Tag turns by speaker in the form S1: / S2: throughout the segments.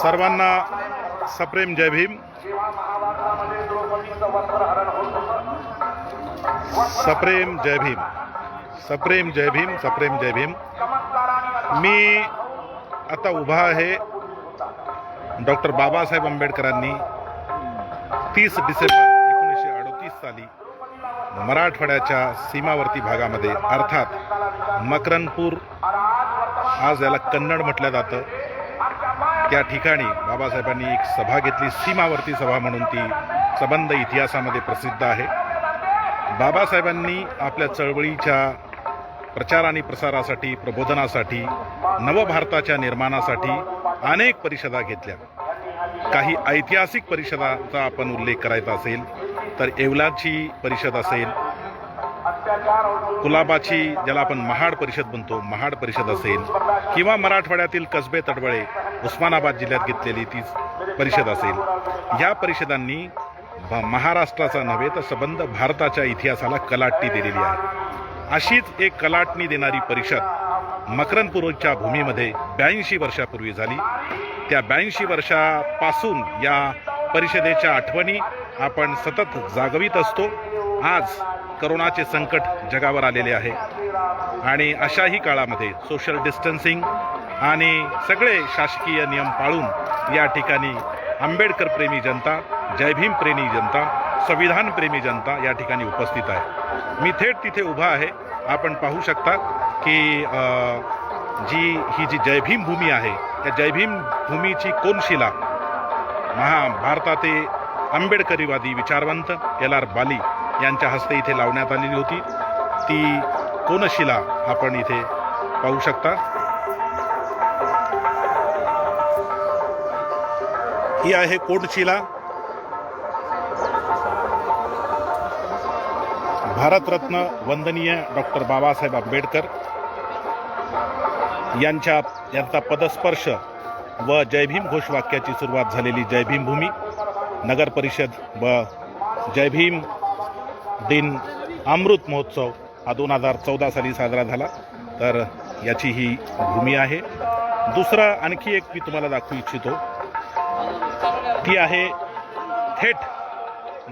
S1: सर्वांना सप्रेम जय भीम. सप्रेम जय भीम. सप्रेम जय भीम सप्रेम जय भीम. मी आता उभा आहे डॉक्टर बाबासाहेब आंबेडकरांनी तीस डिसेंबर एकोणीसशे अडतीस साली मराठवाड्याच्या सीमावर्ती भागामध्ये अर्थात मकरनपूर आज याला कन्नड म्हटलं जातं. त्या ठिकाणी बाबासाहेबांनी एक सभा घेतली सीमावर्ती सभा म्हणून ती सबंध इतिहासामध्ये प्रसिद्ध आहे. बाबासाहेबांनी आपल्या चळवळीच्या प्रचार आणि प्रसारासाठी प्रबोधनासाठी नवभारताच्या निर्माणासाठी अनेक परिषदा घेतल्या. काही ऐतिहासिक परिषदाचा आपण उल्लेख करायचा असेल तर येवलाची परिषद असेल कुलाबाची ज्याला आपण महाड परिषद म्हणतो महाड परिषद असेल किंवा मराठवाड्यातील कसबे तडवळे उस्मानाबाद जिल्ह्यात घेतलेली ती परिषद असेल. या परिषदांनी महाराष्ट्राचा नव्हे तर संबंध भारताच्या इतिहासाला कलाटणी दिलेली आहे. अशीच एक कलाटणी देणारी परिषद मकरनपूरच्या भूमीमध्ये ब्याऐंशी वर्षापूर्वी झाली. त्या ब्याऐंशी वर्षापासून या परिषदेच्या आठवणी आपण सतत जागवित असतो. आज करोनाचे संकट जगावर आलेले आहे. आणि अशाही काळामध्ये सोशल डिस्टन्सिंग आणि सगळे शासकीय नियम पाळून या ठिकाणी आंबेडकर प्रेमी जनता जयभीम प्रेमी जनता संविधान प्रेमी जनता या ठिकाणी उपस्थित आहे. मी थेट तिथे उभा आहे. आपण पाहू शकता की जी ही जी जयभीम भूमी आहे त्या जयभीम भूमीची कोनशिला महाभारताचे आंबेडकरीवादी विचारवंत एल आर बाली यांच्या हस्ते इथे लावण्यात आलेली होती. ती कोनशिला आपण इथे पाहू शकता. ही आहे कोटशिला. भारतरत्न वंदनीय डॉक्टर बाबासाहेब आंबेडकर यांच्या यांचा पदस्पर्श व जयभीम घोषवाक्याची सुरुवात झालेली जयभीम भूमी नगर परिषद व जयभीम दिन अमृत महोत्सव हा दोन हजार चौदा साली साजरा झाला. तर याची ही भूमी आहे. दुसरा आणखी एक मी तुम्हाला दाखवू इच्छितो. ती आहे थेट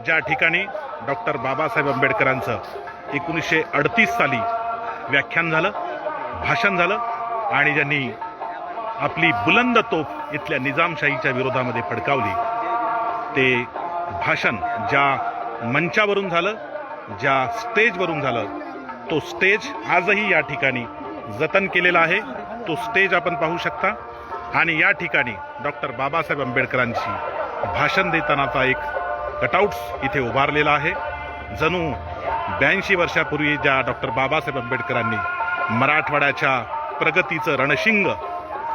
S1: ज्या ठिकाणी डॉक्टर बाबासाहेब आंबेडकरांचं एकोणीसशे अडतीस साली व्याख्यान झालं भाषण झालं आणि ज्यांनी आपली बुलंद तोफ इथल्या निजामशाहीच्या विरोधामध्ये फडकावली. ते भाषण ज्या मंचावरून झालं ज्या स्टेजवरून झालं तो स्टेज आजही या ठिकाणी जतन केलेला आहे. तो स्टेज आपण पाहू शकता. आणि या ठिकाणी डॉक्टर बाबासाहेब आंबेडकरांची भाषण देतानाचा एक कटआउट्स इथे उभारलेला आहे. जणू ब्याऐंशी वर्षापूर्वी ज्या डॉक्टर बाबासाहेब आंबेडकरांनी मराठवाड्याच्या प्रगतीचं रणशिंग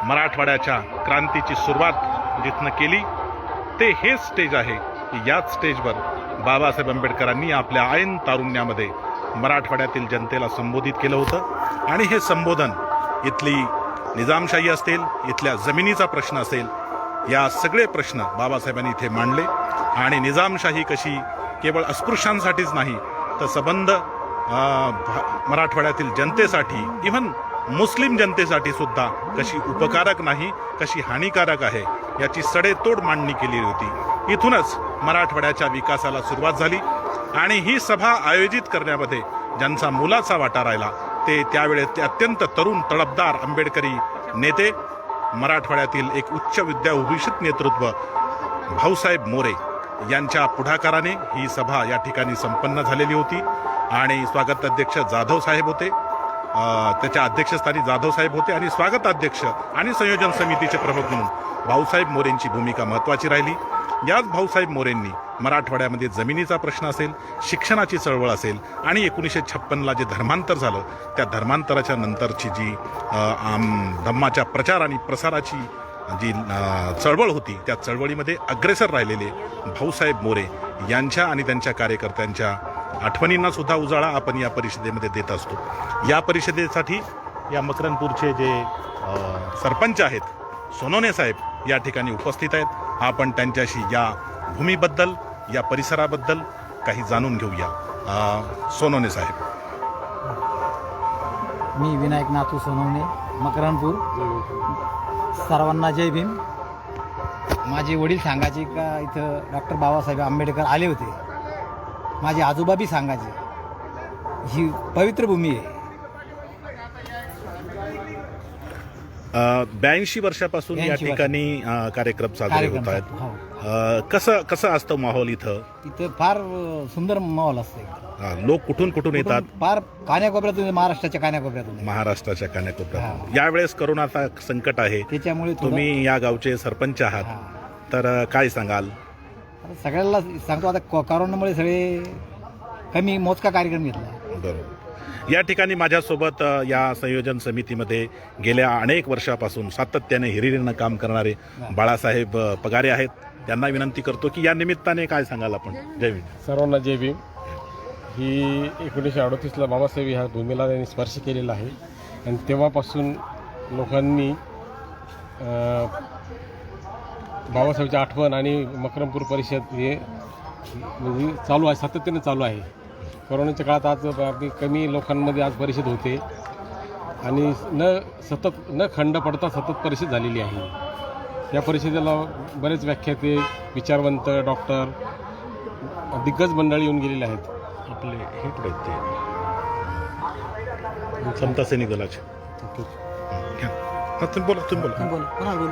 S1: मराठवाड्याच्या क्रांतीची सुरुवात जिथनं केली ते हे स्टेज आहे. की याच स्टेजवर बाबासाहेब आंबेडकरांनी आपल्या आयन तारुण्यामध्ये मराठवाड्यातील जनतेला संबोधित केलं होतं. आणि हे संबोधन इथली निजामशाही असेल इथल्या जमिनीचा प्रश्न असेल या सगळे प्रश्न बाबासाहेबांनी इथे मांडले. आणि निजामशाही कशी केवळ अस्पृश्यांसाठीच नाही तर संबंध मराठवाड्यातील जनतेसाठी इव्हन मुस्लिम जनतेसाठी सुद्धा कशी उपकारक नाही कशी हानिकारक आहे याची सडेतोड मांडणी केली होती. इथूनच मराठवाड्याच्या विकासाला सुरुवात झाली आणि ही सभा आयोजित करण्यामध्ये ज्यांचा मुलाचा वाटा राहिला ते त्यावेळेस ते अत्यंत तरुण तडफदार आंबेडकरी नेते मराठवाड्यातील एक उच्च विद्याभूषित नेतृत्व भाऊसाहेब मोरे यांच्या पुढाकाराने ही सभा या ठिकाणी संपन्न झालेली होती आणि स्वागत अध्यक्ष जाधव साहेब होते. त्याच्या अध्यक्षस्थानी जाधव साहेब होते आणि स्वागताध्यक्ष आणि संयोजन समितीचे प्रमुख म्हणून भाऊसाहेब मोरेंची भूमिका महत्त्वाची राहिली. याच भाऊसाहेब मोरेंनी मराठवाड्यामध्ये जमिनीचा प्रश्न असेल शिक्षणाची चळवळ असेल आणि एकोणीसशे छप्पनला जे धर्मांतर झालं त्या धर्मांतराच्या नंतरची जी धम्माच्या प्रचार आणि प्रसाराची जी चळवळ होती त्या चळवळीमध्ये अग्रेसर राहिलेले भाऊसाहेब मोरे यांच्या आणि त्यांच्या कार्यकर्त्यांच्या आठवणींना सुद्धा उजाळा आपण या परिषदेमध्ये देत असतो. या परिषदेसाठी या मकरनपूरचे जे सरपंच आहेत सोनोने साहेब या ठिकाणी उपस्थित आहेत. आपण त्यांच्याशी या भूमीबद्दल या परिसराबद्दल काही जाणून घेऊया. सोनोने साहेब.
S2: मी विनायक नाथू सोनवणे मकरानपूर सर्वांना जय भीम. माझे वडील सांगायचे का इथं डॉक्टर बाबासाहेब आंबेडकर आले होते. माझे आजोबा बी सांगायचे ही पवित्र भूमी आहे.
S1: ब्याऐंशी वर्षापासून या
S2: 82
S1: ठिकाणी अ, कार्यक्रम साजरे
S2: कार्यक्रम
S1: होत आहेत.
S2: हो.
S1: अ, कसं कसं असतं माहोल इथं?
S2: इथं फार अ, सुंदर माहोल असते
S1: लोक कुठून कुठून येतात?
S2: फार कान्याकोपऱ्यातून महाराष्ट्राच्या कान्याकोपऱ्यातून
S1: महाराष्ट्राच्या कान्याकोपऱ्यात
S2: हा.
S1: यावेळेस करोनाचा संकट आहे.
S2: त्याच्यामुळे थोडं-
S1: तुम्ही या गावचे सरपंच आहात.
S2: हा.
S1: तर अ, काय सांगाल?
S2: आता सगळ्याला सांगतो आता को- करोनामुळे सगळे कमी मोजका कार्यक्रम घेतला.
S1: बरोबर. या ठिकाणी माझ्यासोबत या संयोजन समितीमध्ये गेल्या अनेक वर्षापासून सातत्याने हिरिरीनं काम करणारे बाळासाहेब पगारे आहेत. त्यांना विनंती करतो की या निमित्ताने काय सांगाल आपण? जय भीम.
S3: सर्वांना जय भीम. ही एकोणीसशे अडतीसला बाबासाहेब ह्या भूमीला त्यांनी स्पर्श केलेला आहे. आणि तेव्हापासून लोकांनी बाबासाहेबची आठवण आणि मकरमपूर परिषद हे म्हणजे चालू आहे सातत्याने चालू आहे. कोरोनाच्या काळात आज अगदी कमी लोकांमध्ये आज परिषद होते. आणि न सतत न खंड पडता सतत परिषद झालेली आहे. या परिषदेला बरेच व्याख्याते विचारवंत डॉक्टर दिग्गज मंडळी येऊन गेलेले आहेत.
S1: आपले हे ते? समता सैनिक दलाचे. बोला तुम्ही बोला.
S2: बोल. बोल.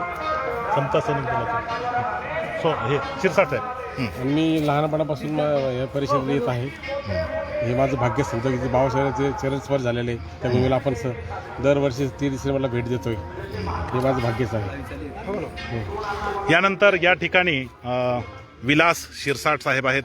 S1: समता सैनिक दलाचे सो हे शिरसाट साहेब
S3: मी लहानपणापासून या परिषदेला येत आहे.
S1: हं.
S3: माझं भाग्य समजा की बाबासाहेबांचे चरणस्पर झालेले त्या भूमीला आपण स दरवर्षी तीन डिसेंबरला भेट देतोय. हे माझं भाग्यच आहे.
S1: यानंतर या ठिकाणी विलास शिरसाट साहेब आहेत.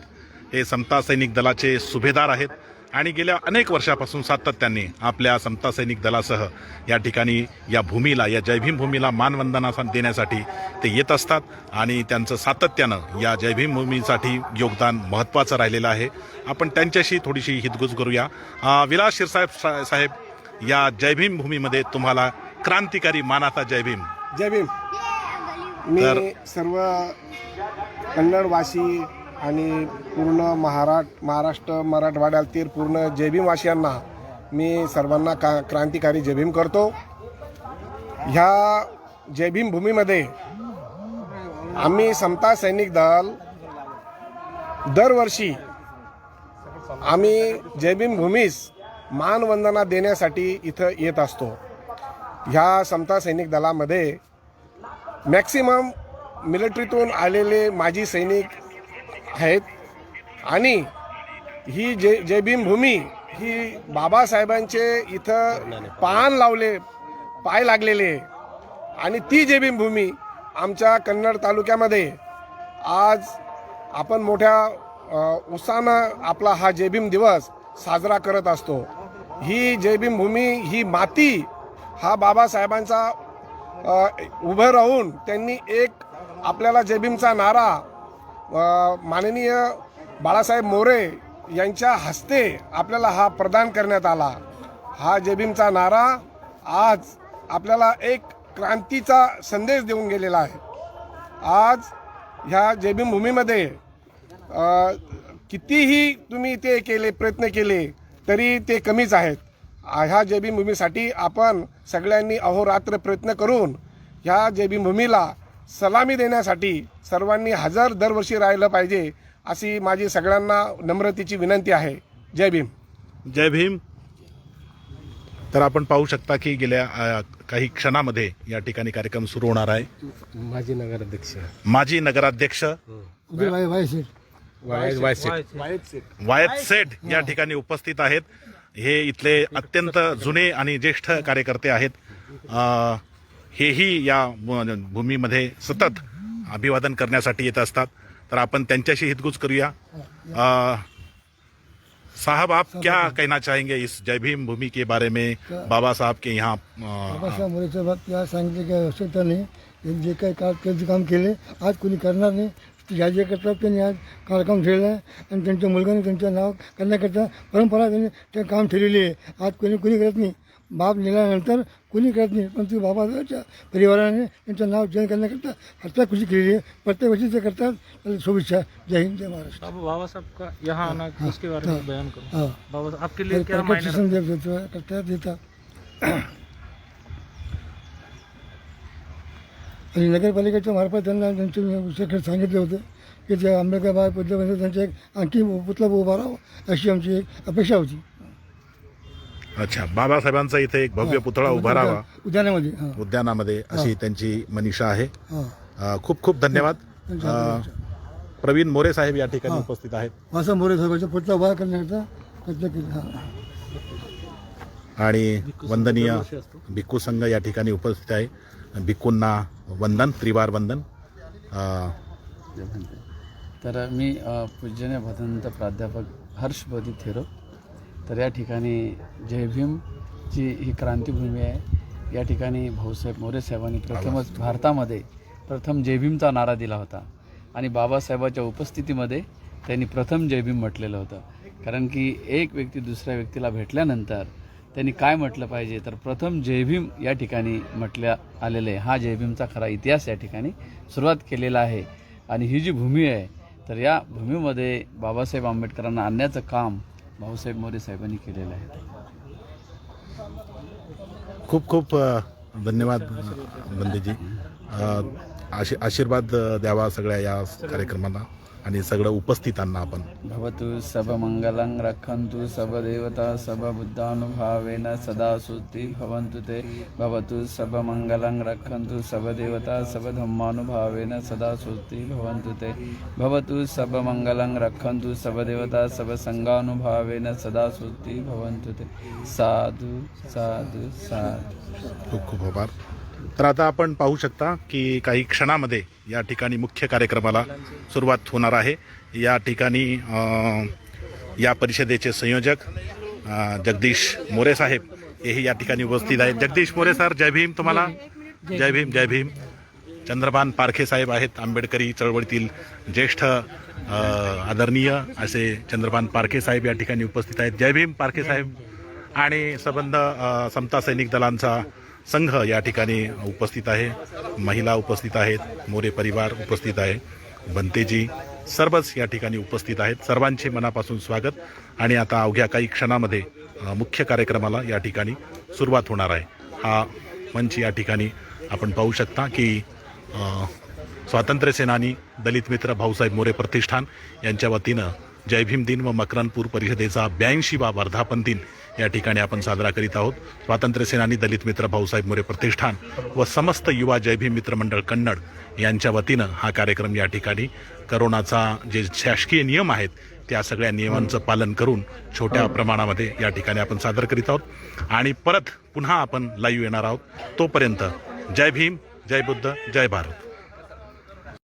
S1: हे समता सैनिक दलाचे सुभेदार आहेत. आणि गेल्या अनेक वर्षापासून सातत्याने आपल्या समता सैनिक दलासह या ठिकाणी या भूमीला या जयभीम भूमीला मानवंदना देण्यासाठी ते येत असतात आणि त्यांचं सातत्यानं या जयभीम भूमीसाठी योगदान महत्त्वाचं राहिलेलं आहे. आपण त्यांच्याशी थोडीशी हितगुज करूया. विलास शिरसाहेब सा- साहेब या जयभीम भूमीमध्ये तुम्हाला क्रांतिकारी मानाचा जयभीम.
S4: जय भीम मी सर्व कन्नडवासी आणि पूर्ण महाराष्ट्र महाराष्ट्र मराठवाड्यातील पूर्ण जयभीमवासियांना मी सर्वांना का क्रांतिकारी जयभीम करतो. ह्या जयभीम भूमीमध्ये आम्ही समता सैनिक दल दरवर्षी आम्ही जयभीम भूमीस मानवंदना देण्यासाठी इथं येत असतो. ह्या समता सैनिक दलामध्ये मॅक्सिमम मिलिटरीतून आलेले माजी सैनिक आहेत. आणि ही जे जय भीम भूमी ही बाबासाहेबांचे इथं पान लावले पाय लागलेले. आणि ती जयभीम भूमी आमच्या कन्नड तालुक्यामध्ये आज आपण मोठ्या उत्साहानं आपला हा जयभीम दिवस साजरा करत असतो. ही जयभीम भूमी ही माती हा बाबासाहेबांचा उभं राहून त्यांनी एक आपल्याला जयभीमचा नारा माननीय बाळासाहेब मोरे यांच्या हस्ते आपल्याला हा प्रदान करण्यात आला. हा जेबीमचा नारा आज आपल्याला एक क्रांतीचा संदेश देऊन गेलेला आहे. आज ह्या जेबीम भूमीमध्ये कितीही तुम्ही ते केले प्रयत्न केले तरी ते कमीच आहेत. ह्या जेबीम भूमीसाठी आपण सगळ्यांनी अहोरात्र प्रयत्न करून ह्या जयभीमभूमीला सलामी देण्यासाठी सर्वांनी हजर दरवर्षी राहिलं पाहिजे अशी माझी सगळ्यांना नम्रतेची विनंती आहे. जय भीम.
S1: जय भीम. तर आपण पाहू शकता की गेल्या अ, काही क्षणामध्ये या ठिकाणी कार्यक्रम सुरू होणार आहे.
S3: माजी नगराध्यक्ष.
S1: माजी नगराध्यक्ष
S3: वाय वायसे
S1: वायत सेठ या ठिकाणी उपस्थित आहेत. हे इथले अत्यंत जुने आणि ज्येष्ठ कार्यकर्ते आहेत. अ, हेही या भूमीमध्ये सतत अभिवादन करण्यासाठी येत असतात. तर आपण त्यांच्याशी हितगुज करूया. साहब आप क्या कहना चाहेंगे इस जय भीम भूमि के बारे में? बाबा साहब के यहाँ
S5: बाबासाहेब आज सांगितलं काही आवश्यकता नाही। त्यांनी जे काही का त्यांचं काम केले आज कोणी करणार नाही। ज्या जे करतात त्यांनी आज कार्यक्रम ठेवला आहे आणि त्यांच्या मुलगाने त्यांचं नाव करण्याकरता परंपरा त्यांनी ते काम ठेवलेली आहे आज कोणी कोणी करत नाही। बाप नेल्यानंतर कोणी करत नाही. पण ती बाबासाहेबच्या परिवाराने त्यांचं नाव जय करण्याकरता हत्या खुशी केलेली आहे. प्रत्येक वर्षी ते करतात. त्याला शुभेच्छा. जय हिंद जय महाराष्ट्र.
S6: अब बाबा साहब का यहाँ आना उसके बारे में बयान करो.
S5: हां.
S6: बाबा आपके लिए क्या मायने
S5: प्रकट संदेश देतो. देतात आणि नगरपालिकेच्या मार्फत त्यांना त्यांचे विषयाकडे सांगितले होते की त्या आंबेडकर बाग पद्धतीने त्यांचा एक आणखी पुतळा उभा राहावा अशी आमची एक अपेक्षा होती.
S1: अच्छा बाबासाहेबांचा इथे एक भव्य पुतळा उभा राहावा.
S5: उद्यानामध्ये हां.
S1: उद्यानामध्ये अशी त्यांची मनीषा आहे.
S5: हां.
S1: खूप खूप धन्यवाद. प्रवीण मोरे साहेब या ठिकाणी उपस्थित आहेत.
S5: मोरे साहेबांचा पुतळा उभा करण्याचा प्रयत्न केला. हां.
S1: आणि वंदनीय भिक्खू संघ या ठिकाणी उपस्थित आहे. भिक्खूंना वंदन त्रिवार वंदन.
S6: तर मी पूजनीय भदंत प्राध्यापक हर्ष बोधी थेरो. तर या ठिकाणी जय भीमची ही क्रांतीभूमी आहे. या ठिकाणी भाऊसाहेब मोरे साहेबांनी प्रथमच भारतामध्ये प्रथम जय भीमचा नारा दिला होता. आणि बाबासाहेबाच्या उपस्थितीमध्ये त्यांनी प्रथम जय भीम म्हटलेलं होतं. कारण की एक व्यक्ती दुसऱ्या व्यक्तीला भेटल्यानंतर त्यांनी काय म्हटलं पाहिजे तर प्रथम जय भीम या ठिकाणी म्हटल्या आलेलं आहे. हा जय भीमचा खरा इतिहास या ठिकाणी सुरुवात केलेला आहे. आणि ही जी भूमी आहे तर या भूमीमध्ये बाबासाहेब आंबेडकरांना आणण्याचं काम भाऊसाहेब मोरे साहेबांनी केलेलं आहे.
S1: खूप खूप धन्यवाद बंदेजी आशी आशीर्वाद द्यावा सगळ्या या कार्यक्रमाला. आणि सगळं उपस्थितांना आपण
S6: भवतु सबमङ्गलं रक्षन्तु सबदेवता सबबुद्धानुभावेन सदा सुति भवन्तु ते भवतु सबमङ्गलं रक्षन्तु सबदेवता सबधम्मानुभावेन सदा सुति भवन्तु ते भवतु सबमङ्गलं रक्षन्तु सबदेवता सबसङ्गानुभावेन सदा सुति भवन्तु ते साधु साधु साधु
S1: खूप खूप आभार तर आता आपण पाहू शकता की काही क्षणामध्ये या ठिकाणी मुख्य कार्यक्रमाला सुरुवात होणार आहे. या ठिकाणी या परिषदेचे संयोजक जगदीश मोरे साहेब हेही या ठिकाणी उपस्थित आहेत. जगदीश मोरे सर जय भीम तुम्हाला? जय भीम जय भीम. चंद्रभान पारखे साहेब आहेत आंबेडकरी चळवळीतील ज्येष्ठ आदरणीय असे चंद्रभान पारखे साहेब या ठिकाणी उपस्थित आहेत. जय भीम पारखे साहेब. आणि संबंध समता सैनिक दलांचा संघ या ठिकाणी उपस्थित आहे. महिला उपस्थित आहेत. मोरे परिवार उपस्थित आहे. बनतेजी सर्वच या ठिकाणी उपस्थित आहेत. सर्वांचे मनापासून स्वागत. आणि आता अवघ्या काही क्षणामध्ये मुख्य कार्यक्रमाला या ठिकाणी सुरुवात होणार आहे. हा मंच या ठिकाणी आपण पाहू शकता की स्वातंत्र्यसेनानी स्वातंत्र्य सेनानी दलित मित्र भाऊसाहेब मोरे प्रतिष्ठान यांच्या वतीनं जय भीम दिन व मकरानपूर परिषदेचा ब्याऐंशीवा वर्धापन दिन. या ठिकाणी आपण साजरा करीत आहोत. स्वातंत्र्य सेनानी दलित मित्र भाऊसाहेब मोरे प्रतिष्ठान व समस्त युवा जय भीम मित्र मंडळ कन्नड यांच्या वतीनं हा कार्यक्रम या ठिकाणी करोनाचा जे शासकीय नियम आहेत त्या सगळ्या नियमांचं पालन करून छोट्या प्रमाणामध्ये या ठिकाणी आपण सादर करीत आहोत. आणि परत पुन्हा आपण लाईव्ह येणार आहोत. तोपर्यंत जय भीम जय बुद्ध जय भारत.